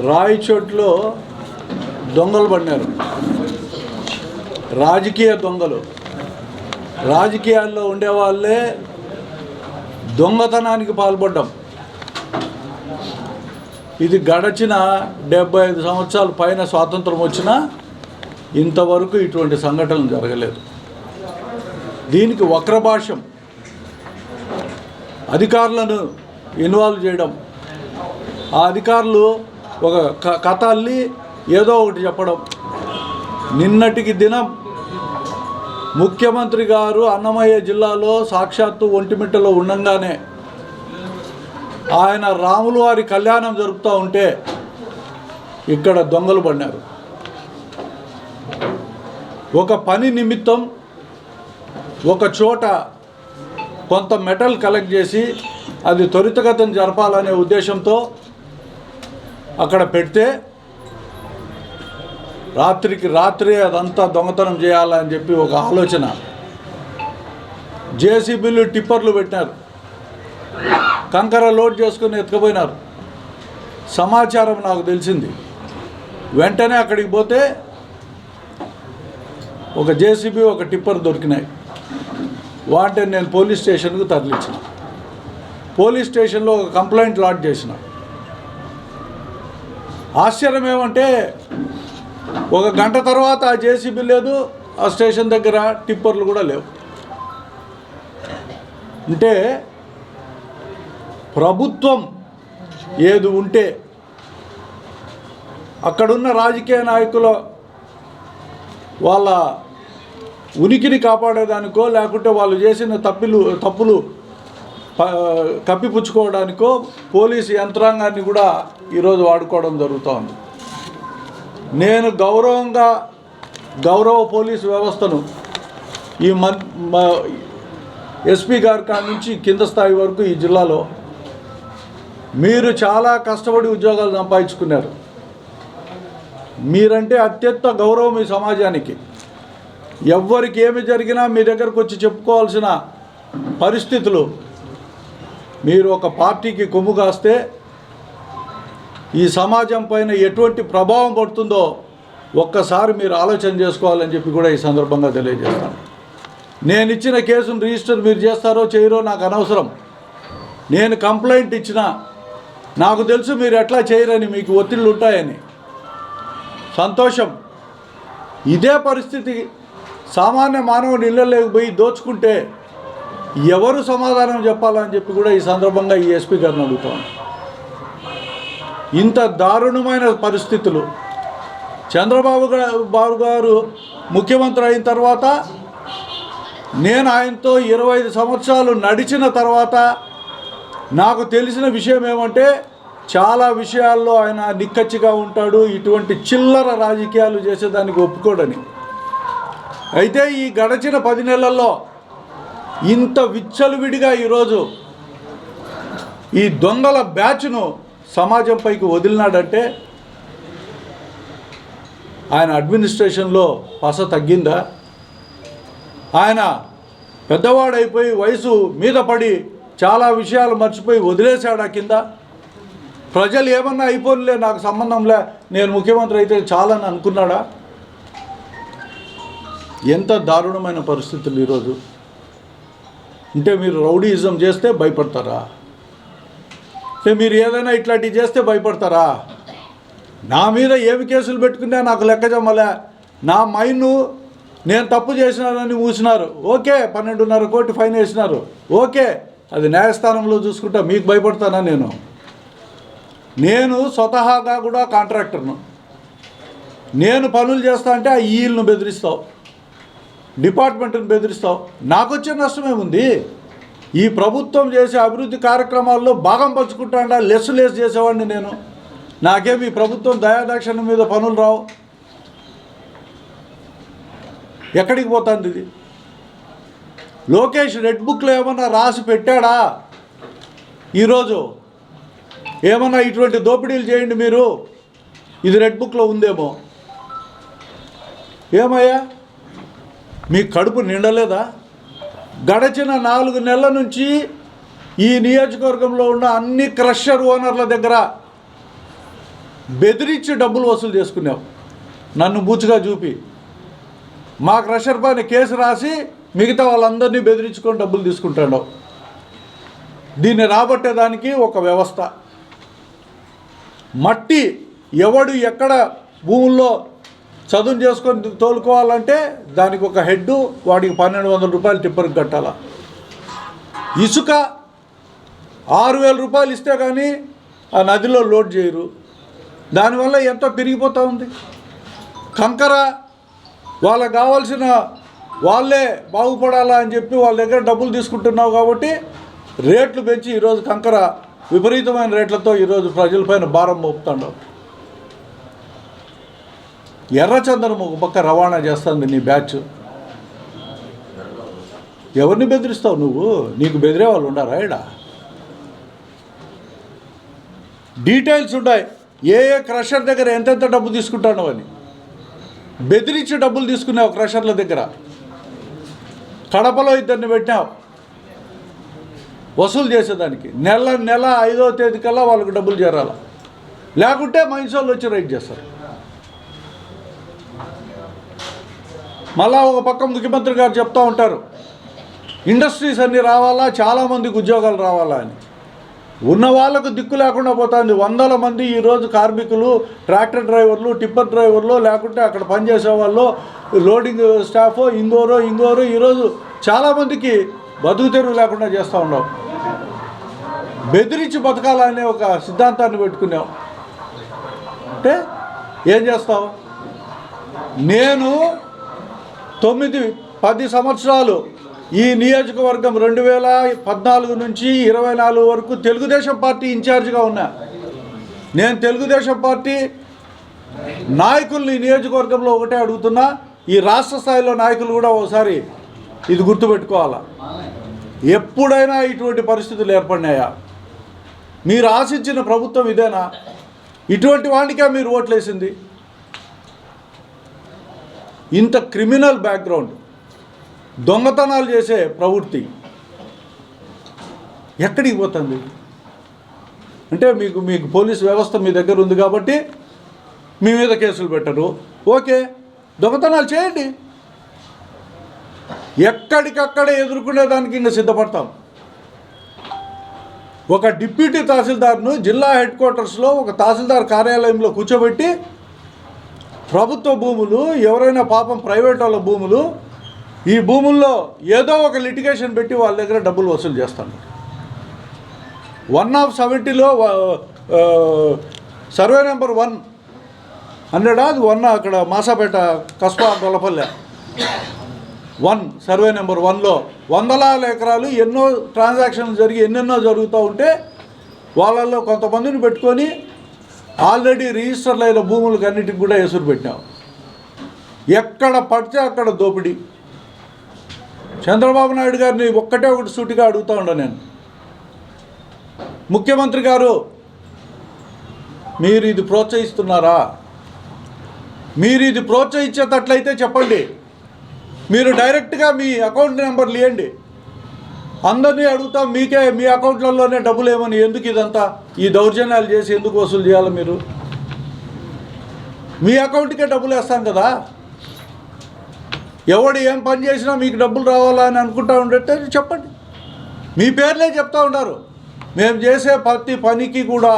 రాయచోట్లో దొంగలు పడినారు. రాజకీయ దొంగలు. రాజకీయాల్లో ఉండేవాళ్ళే దొంగతనానికి పాల్పడ్డాం. ఇది గడచిన డెబ్బై ఐదు సంవత్సరాల పైన స్వాతంత్రం వచ్చినా ఇంతవరకు ఇటువంటి సంఘటనలు జరగలేదు. దీనికి వక్రభాష్యం. అధికారులను ఇన్వాల్వ్ చేయడం. ఆ అధికారులు ఒక క- కథ అల్లి ఏదో ఒకటి చెప్పడం. నిన్నటికి దినం ముఖ్యమంత్రి గారు అన్నమయ్య జిల్లాలో సాక్షాత్తు ఒంటిమిట్టలో ఉండంగానే ఆయన రాములు వారి కళ్యాణం జరుపుతూ ఉంటే ఇక్కడ దొంగలు పడినారు. ఒక పని నిమిత్తం ఒక చోట కొంత మెటల్ కలెక్ట్ చేసి అది త్వరితగతిని జరపాలనే ఉద్దేశంతో అక్కడ పెడితే రాత్రికి రాత్రి అదంతా దొంగతనం చేయాలని చెప్పి ఒక ఆలోచన. జేసీబీలు టిప్పర్లు పెట్టినారు. కంకర లోడ్ చేసుకుని ఎత్తుకుపోయినారు. సమాచారం నాకు తెలిసింది. వెంటనే అక్కడికి పోతే ఒక జేసీబీ ఒక టిప్పర్ దొరికినాయి. వాటిని నేను పోలీస్ స్టేషన్కు తరలించిన పోలీస్ స్టేషన్లో ఒక కంప్లైంట్ లాడ్ చేసిన. ఆశ్చర్యం ఏమంటే ఒక గంట తర్వాత ఆ జేసీబీ లేదు ఆ స్టేషన్ దగ్గర టిప్పర్లు కూడా లేవు. అంటే ప్రభుత్వం ఏది ఉంటే అక్కడున్న రాజకీయ నాయకుల వాళ్ళ ఉనికిని కాపాడేదానికో లేకుంటే వాళ్ళు చేసిన తప్పులు తప్పులు కప్పిపుచ్చుకోవడానికో పోలీసు యంత్రాంగాన్ని కూడా ఈరోజు వాడుకోవడం జరుగుతోంది. నేను గౌరవంగా గౌరవ పోలీసు వ్యవస్థను ఈ మన్ మ- ఎస్పీ గారి కాడ నుంచి కింద స్థాయి వరకు ఈ జిల్లాలో మీరు చాలా కష్టపడి ఉద్యోగాలు సంపాదించుకున్నారు. మీరంటే అత్యంత గౌరవం ఈ సమాజానికి. ఎవ్వరికి ఏమి జరిగినా మీ దగ్గరకు వచ్చి చెప్పుకోవాల్సిన పరిస్థితులు మీరు ఒక పార్టీకి కొమ్ము కాస్తే ఈ సమాజం పైన ఎటువంటి ప్రభావం పడుతుందో ఒక్కసారి మీరు ఆలోచన చేసుకోవాలని చెప్పి కూడా ఈ సందర్భంగా తెలియజేస్తాను. నేను ఇచ్చిన కేసును రిజిస్టర్ మీరు చేస్తారో చేయరో నాకు అనవసరం. నేను కంప్లైంట్ ఇచ్చిన నాకు తెలుసు మీరు ఎట్లా చేయరని మీకు ఒత్తిళ్ళు ఉంటాయని. సంతోషం. ఇదే పరిస్థితి సామాన్య మానవుని ఇళ్ళలోకి పోయి దోచుకుంటే ఎవరు సమాధానం చెప్పాలని చెప్పి కూడా ఈ సందర్భంగా ఈ ఎస్పీ గారిని అడుగుతాను ఇంత దారుణమైన పరిస్థితులు. చంద్రబాబు బాబు గారు ముఖ్యమంత్రి అయిన తర్వాత నేను ఆయనతో ఇరవై ఐదు సంవత్సరాలు నడిచిన తర్వాత నాకు తెలిసిన విషయం ఏమంటే చాలా విషయాల్లో ఆయన నిక్కచ్చిగా ఉంటాడు ఇటువంటి చిల్లర రాజకీయాలు చేసేదానికి ఒప్పుకోడని. అయితే ఈ గడచిన పది నెలల్లో ఇంత విచ్చలవిడిగా ఈరోజు ఈ దొంగల బ్యాచ్ను సమాజం పైకి వదిలినాడంటే ఆయన అడ్మినిస్ట్రేషన్లో పస తగ్గిందా? ఆయన పెద్దవాడైపోయి వయసు మీద పడి చాలా విషయాలు మర్చిపోయి వదిలేశాడా కింద? ప్రజలు ఏమన్నా అయిపోలే నాకు సంబంధంలే నేను ముఖ్యమంత్రి అయితే చాలని అనుకున్నాడా? ఎంత దారుణమైన పరిస్థితులు ఈరోజు. అంటే మీరు రౌడీయిజం చేస్తే భయపడతారా? అంటే మీరు ఏదైనా ఇట్లాంటివి చేస్తే భయపడతారా? నా మీద ఏమి కేసులు పెట్టుకున్నా నాకు లెక్క జమ్మలే నా మైండ్ నేను తప్పు చేసినానని మూసినారు ఓకే పన్నెండున్నర కోటి ఫైన్ వేసినారు. ఓకే అది న్యాయస్థానంలో చూసుకుంటా మీకు భయపడతానా నేను? నేను స్వతహాగా కూడా కాంట్రాక్టర్ను. నేను పనులు చేస్తా అంటే ఆ ఈల్ను బెదిరిస్తావు. డిపార్ట్మెంట్ని బెదిరిస్తావు. నాకు వచ్చే నష్టమేముంది ఈ ప్రభుత్వం చేసే అభివృద్ధి కార్యక్రమాల్లో భాగం పంచుకుంటాడా? లెస్ లెస్ చేసేవాడిని నేను. నాకేమి ఈ ప్రభుత్వం దయాదాక్షణ మీద పనులు రావు. ఎక్కడికి పోతుంది ఇది? లోకేష్ రెడ్ బుక్లో ఏమన్నా రాసి పెట్టాడా? ఈరోజు ఏమన్నా ఇటువంటి దోపిడీలు చేయండి మీరు. ఇది రెడ్ బుక్లో ఉందేమో. ఏమయ్యా? మీ కడుపు నిండలేదా? గడచిన నాలుగు నెలల నుంచి ఈ నియోజకవర్గంలో ఉన్న అన్ని క్రషర్ ఓనర్ల దగ్గర బెదిరించి డబ్బులు వసూలు చేసుకున్నావు. నన్ను బూచుగా చూపి. మా క్రషర్ పైన కేసు రాసి మిగతా వాళ్ళందరినీ బెదిరించుకొని డబ్బులు తీసుకుంటాడు దీన్ని రాబట్టేదానికి ఒక వ్యవస్థ. మట్టి ఎవడు ఎక్కడ భూముల్లో చదువు చేసుకొని తోలుకోవాలంటే దానికి ఒక హెడ్ వాడికి పన్నెండు వందల రూపాయలు టిప్పర్కి కట్టాల? ఇసుక ఆరు వేల రూపాయలు ఇస్తే కానీ ఆ నదిలో లోడ్ చేయరు. దానివల్ల ఎంతో పెరిగిపోతూ ఉంది? కంకర వాళ్ళకు కావాల్సిన వాళ్ళే బాగుపడాలా అని చెప్పి వాళ్ళ దగ్గర డబ్బులు తీసుకుంటున్నావు కాబట్టి రేట్లు పెంచి ఈరోజు కంకర విపరీతమైన రేట్లతో ఈరోజు ప్రజలపైన భారం మోపుతున్నావు ఎర్రచందనం ఒక పక్క రవాణా చేస్తుంది నీ బ్యాచ్. ఎవరిని బెదిరిస్తావు నువ్వు? నీకు బెదిరే వాళ్ళు ఉండారా ఈడ? డీటెయిల్స్ ఉన్నాయి ఏ ఏ క్రషర్ దగ్గర ఎంతెంత డబ్బు తీసుకుంటాను అని. బెదిరించి డబ్బులు తీసుకున్నావు క్రషర్ల దగ్గర. కడపలో ఇద్దరిని పెట్టావు వసూలు చేసేదానికి. నెల నెల ఐదో తేదీ కల్లా వాళ్ళకి డబ్బులు చేరాల? లేకుంటే మైన్స్ వాళ్ళు వచ్చి రైట్ చేస్తారు. మళ్ళా ఒక పక్క ముఖ్యమంత్రి గారు చెప్తూ ఉంటారు ఇండస్ట్రీస్ అన్నీ రావాలా? చాలామందికి ఉద్యోగాలు రావాలా? అని. ఉన్న వాళ్ళకు దిక్కు లేకుండా పోతుంది. వందల మంది ఈరోజు కార్మికులు ట్రాక్టర్ డ్రైవర్లు టిప్పర్ డ్రైవర్లు లేకుంటే అక్కడ పనిచేసే వాళ్ళు లోడింగ్ స్టాఫ్ ఇంగోరో ఇంగోరో ఈరోజు చాలామందికి బతుకు తెరువు లేకుండా చేస్తూ ఉన్నాం. బెదిరించి బతకాలనే ఒక సిద్ధాంతాన్ని పెట్టుకున్నాం. అంటే ఏం చేస్తావు నేను తొమ్మిది పది సంవత్సరాలు ఈ నియోజకవర్గం రెండు వేల పద్నాలుగు నుంచి ఇరవై నాలుగు వరకు తెలుగుదేశం పార్టీ ఇన్ఛార్జ్గా ఉన్నా. నేను తెలుగుదేశం పార్టీ నాయకుల్ని నియోజకవర్గంలో ఒకటే అడుగుతున్నా. ఈ రాష్ట్ర స్థాయిలో నాయకులు కూడా ఒకసారి ఇది గుర్తుపెట్టుకోవాలా. ఎప్పుడైనా ఇటువంటి పరిస్థితులు ఏర్పడినాయా? మీరు ఆశించిన ప్రభుత్వం ఇదేనా? ఇటువంటి వాడికే మీరు ఓట్లేసింది. ఇంత క్రిమినల్ బ్యాక్గ్రౌండ్ దొంగతనాలు చేసే ప్రవృత్తి. ఎక్కడికి పోతుంది? అంటే మీకు మీకు పోలీస్ వ్యవస్థ మీ దగ్గర ఉంది కాబట్టి మీ మీద కేసులు పెట్టరు. ఓకే దొంగతనాలు చేయండి. ఎక్కడికక్కడ ఎదుర్కొనేదానికి ఇంకా సిద్ధపడతాం. ఒక డిప్యూటీ తహసీల్దార్ను జిల్లా హెడ్ క్వార్టర్స్లో ఒక తహసీల్దార్ కార్యాలయంలో కూర్చోబెట్టి ప్రభుత్వ భూములు ఎవరైనా పాపం ప్రైవేట్ వాళ్ళ భూములు ఈ భూముల్లో ఏదో ఒక లిటిగేషన్ పెట్టి వాళ్ళ దగ్గర డబ్బులు వసూలు చేస్తాను వన్ ఆఫ్ సెవెంటీలో సర్వే నెంబర్ వన్ హండ్రెడ్ అది వన్ అక్కడ Masapeta Kasba Gollapalle. One survey number వన్లో వందలాల ఎకరాలు ఎన్నో ట్రాన్సాక్షన్లు జరిగి ఎన్నెన్నో జరుగుతూ ఉంటే వాళ్ళల్లో కొంతమందిని పెట్టుకొని ఆల్రెడీ రిజిస్టర్లు అయిన భూములకు అన్నిటికి కూడా ఎసురు పెట్టాం ఎక్కడ పడితే అక్కడ దోపిడీ. చంద్రబాబు నాయుడు గారిని ఒక్కటే ఒకటి సూటిగా అడుగుతూ ఉండ నేను. ముఖ్యమంత్రి గారు మీరు ఇది ప్రోత్సహిస్తున్నారా? మీరు ఇది ప్రోత్సహించేటట్లయితే చెప్పండి. మీరు డైరెక్ట్గా మీ అకౌంట్ నెంబర్ ఇవ్వండి అందరినీ అడుగుతాం మీకే మీ అకౌంట్లలోనే డబ్బులు ఏమని ఎందుకు ఇదంతా? ఈ దౌర్జన్యాలు చేసి ఎందుకు వసూలు చేయాలి మీరు? మీ అకౌంట్కే డబ్బులు వేస్తాం కదా? ఎవడు ఏం పని చేసినా మీకు డబ్బులు రావాలా అని అనుకుంటా ఉండేట్టే చెప్పండి. మీ పేర్లే చెప్తా ఉన్నారు. మేము చేసే ప్రతి పనికి కూడా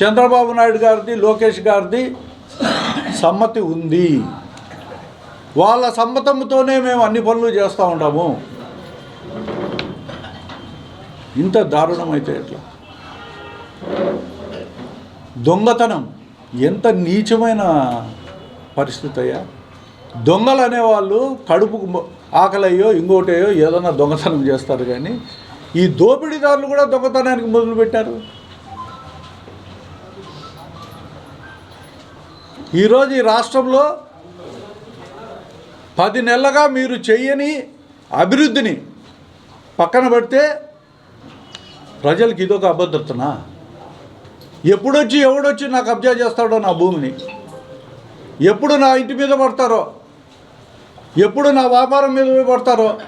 చంద్రబాబు నాయుడు గారిది లోకేష్ గారిది సమ్మతి ఉంది. వాళ్ళ సమ్మతంతోనే మేము అన్ని పనులు చేస్తూ ఉంటాము. ఇంత దారుణం అయితే ఎట్లా? దొంగతనం ఎంత నీచమైన పరిస్థితి అయ్యా? దొంగలు అనేవాళ్ళు కడుపుకు ఆకలయ్యో ఇంకోటయో ఏదైనా దొంగతనం చేస్తారు కానీ ఈ దోపిడీదారులు కూడా దొంగతనానికి మొదలుపెట్టారు ఈరోజు ఈ రాష్ట్రంలో పది నెలలుగా మీరు చెయ్యని అభివృద్ధిని పక్కన పెడితే ప్రజలకి ఇదొక అభద్రతనా? ఎప్పుడొచ్చి ఎవడొచ్చి నాకు కబ్జా చేస్తాడో నా భూమిని? ఎప్పుడు నా ఇంటి మీద పడతారో? ఎప్పుడు నా వ్యాపారం మీద పడతారో?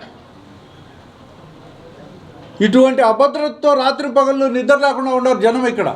ఇటువంటి అభద్రతతో రాత్రి పగళ్ళు నిద్ర లేకుండా ఉన్నారు జనం ఇక్కడ.